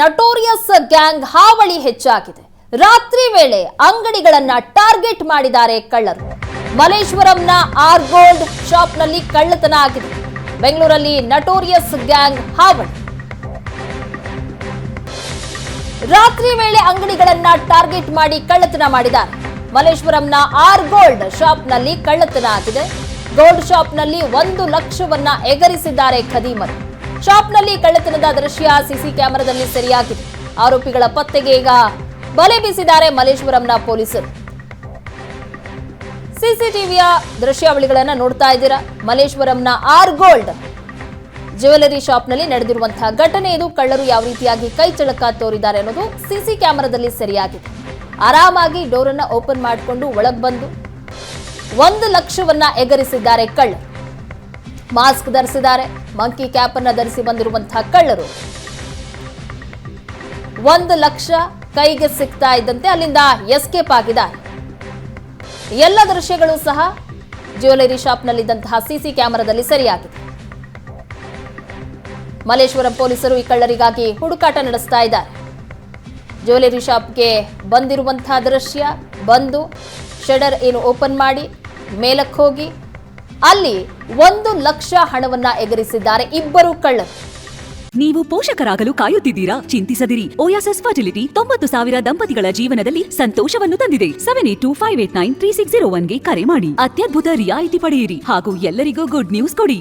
Notorious gang ಹಾವಳಿ ಹೆಚ್ಚಾಗಿದೆ. ರಾತ್ರಿ ವೇಳೆ ಅಂಗಡಿಗಳನ್ನ ಟಾರ್ಗೆಟ್ ಮಾಡಿದ್ದಾರೆ ಕಳ್ಳರು. ಮಲೇಶ್ವರಂನ ಆರ್ಗೋಲ್ಡ್ ಶಾಪ್ನಲ್ಲಿ ಕಳ್ಳತನ ಆಗಿದೆ. ಬೆಂಗಳೂರಲ್ಲಿ ನಟೋರಿಯಸ್ ಗ್ಯಾಂಗ್ ಹಾವಳಿ. ರಾತ್ರಿ ವೇಳೆ ಅಂಗಡಿಗಳನ್ನ ಟಾರ್ಗೆಟ್ ಮಾಡಿ ಕಳ್ಳತನ ಮಾಡಿದ್ದಾರೆ. ಮಲೇಶ್ವರಂನ ಆರ್ ಗೋಲ್ಡ್ ಶಾಪ್ನಲ್ಲಿ ಕಳ್ಳತನ ಆಗಿದೆ. ಗೋಲ್ಡ್ ಶಾಪ್ನಲ್ಲಿ ಒಂದು ಲಕ್ಷವನ್ನ ಎಗರಿಸಿದ್ದಾರೆ ಖದೀಮರು. ಶಾಪ್ನಲ್ಲಿ ಕಳ್ಳತನದ ದೃಶ್ಯ ಸಿಸಿ ಕ್ಯಾಮೆರಾದಲ್ಲಿ ಸೆರೆಯಾಗಿದೆ. ಆರೋಪಿಗಳ ಪತ್ತೆಗೆ ಈಗ ಬಲೆ ಬೀಸಿದ್ದಾರೆ ಮಲೇಶ್ವರಂನ ಪೊಲೀಸರು. ಸಿಸಿಟಿವಿಯ ದೃಶ್ಯಾವಳಿಗಳನ್ನ ನೋಡ್ತಾ ಇದ್ದೀರಾ? ಮಲ್ಲೇಶ್ವರಂನ ಆರ್ ಗೋಲ್ಡ್ ಜ್ಯುವೆಲರಿ ಶಾಪ್ನಲ್ಲಿ ನಡೆದಿರುವಂತಹ ಘಟನೆ ಇದು. ಕಳ್ಳರು ಯಾವ ರೀತಿಯಾಗಿ ಕೈ ಚಳಕ ತೋರಿದ್ದಾರೆ ಅನ್ನೋದು ಸಿಸಿ ಕ್ಯಾಮೆರಾದಲ್ಲಿ ಸರಿಯಾಗಿದೆ. ಆರಾಮಾಗಿ ಡೋರನ್ನ ಓಪನ್ ಮಾಡಿಕೊಂಡು ಒಳಗೆ ಬಂದು ಒಂದು ಲಕ್ಷವನ್ನ ಎಗರಿಸಿದ್ದಾರೆ ಕಳ್ಳರು. ಮಾಸ್ಕ್ ಧರಿಸಿದ್ದಾರೆ. ಮಂಕಿ ಕ್ಯಾಪ್ ಅನ್ನ ಧರಿಸಿ ಬಂದಿರುವಂತಹ ಕಳ್ಳರು. ಒಂದು ಲಕ್ಷ ಕೈಗೆ ಸಿಗ್ತಾ ಇದ್ದಂತೆ ಅಲ್ಲಿಂದ ಎಸ್ಕೇಪ್ ಆಗಿದ್ದಾರೆ. ಎಲ್ಲ ದೃಶ್ಯಗಳು ಸಹ ಜ್ಯುವೆಲರಿ ಶಾಪ್ನಲ್ಲಿದ್ದಂತಹ ಸಿಸಿ ಕ್ಯಾಮೆರಾದಲ್ಲಿ ಸರಿಯಾಗಿದೆ. ಮಲೇಶ್ವರಂ ಪೊಲೀಸರು ಈ ಕಳ್ಳರಿಗಾಗಿ ಹುಡುಕಾಟ ನಡೆಸ್ತಾ ಇದ್ದಾರೆ. ಜ್ಯುವೆಲರಿ ಶಾಪ್ಗೆ ಬಂದಿರುವಂತಹ ದೃಶ್ಯ ಬಂದು, ಶೆಡರ್ ಏನು ಓಪನ್ ಮಾಡಿ ಮೇಲಕ್ಕೆ ಹೋಗಿ ಅಲ್ಲಿ ಒಂದು ಲಕ್ಷ ಹಣವನ್ನ ಎಗರಿಸಿದ್ದಾರೆ ಇಬ್ಬರು ಕಳ್ಳರು. ನೀವು ಪೋಷಕರಾಗಲು ಕಾಯುತ್ತಿದ್ದೀರಾ? ಚಿಂತಿಸದಿರಿ. ಓಯಾಸಸ್ ಫರ್ಟಿಲಿಟಿ ತೊಂಬತ್ತು ಸಾವಿರ ದಂಪತಿಗಳ ಜೀವನದಲ್ಲಿ ಸಂತೋಷವನ್ನು ತಂದಿದೆ. Seven eight two five eight nine three six zero ಒನ್ಗೆ ಕರೆ ಮಾಡಿ. ಅತ್ಯದ್ಭುತ ರಿಯಾಯಿತಿ ಪಡೆಯಿರಿ ಹಾಗೂ ಎಲ್ಲರಿಗೂ ಗುಡ್ ನ್ಯೂಸ್ ಕೊಡಿ.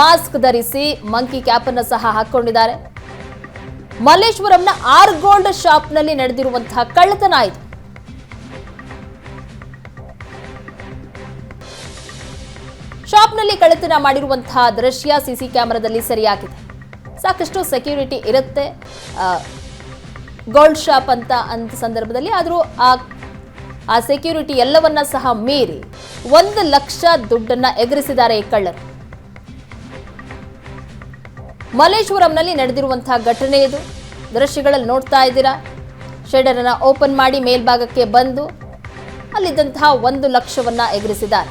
ಮಾಸ್ಕ್ ಧರಿಸಿ ಮಂಕಿ ಕ್ಯಾಪ್ ಅನ್ನು ಸಹ ಹಾಕೊಂಡಿದ್ದಾರೆ. ಮಲ್ಲೇಶ್ವರಂನ ಆರ್ ಗೋಲ್ಡ್ ಶಾಪ್ನಲ್ಲಿ ನಡೆದಿರುವಂತಹ ಕಳ್ಳತನ ಇದು. ಶಾಪ್ನಲ್ಲಿ ಕಳ್ಳತನ ಮಾಡಿರುವಂತಹ ದೃಶ್ಯ ಸಿಸಿ ಕ್ಯಾಮೆರಾದಲ್ಲಿ ಸರಿಯಾಗಿದೆ. ಸಾಕಷ್ಟು ಸೆಕ್ಯೂರಿಟಿ ಇರುತ್ತೆ. ಗೋಲ್ಡ್ ಶಾಪ್ ಅಂತ ಅಂತ ಸಂದರ್ಭದಲ್ಲಿ ಆದರೂ ಆ ಆ ಸೆಕ್ಯೂರಿಟಿ ಎಲ್ಲವನ್ನ ಸಹ ಮೀರಿ ಒಂದು ಲಕ್ಷ ದುಡ್ಡನ್ನ ಎಗರಿಸಿದ್ದಾರೆ ಈ ಕಳ್ಳರು. ಮಲ್ಲೇಶ್ವರಂನಲ್ಲಿ ನಡೆದಿರುವಂತಹ ಘಟನೆ ಇದು. ದೃಶ್ಯಗಳಲ್ಲಿ ನೋಡ್ತಾ ಇದ್ದೀರಾ? ಶೆಡರ್ ಅನ್ನ ಓಪನ್ ಮಾಡಿ ಮೇಲ್ಭಾಗಕ್ಕೆ ಬಂದು ಅಲ್ಲಿದ್ದಂತಹ ಒಂದು ಲಕ್ಷವನ್ನ ಎಗರಿಸಿದ್ದಾರೆ.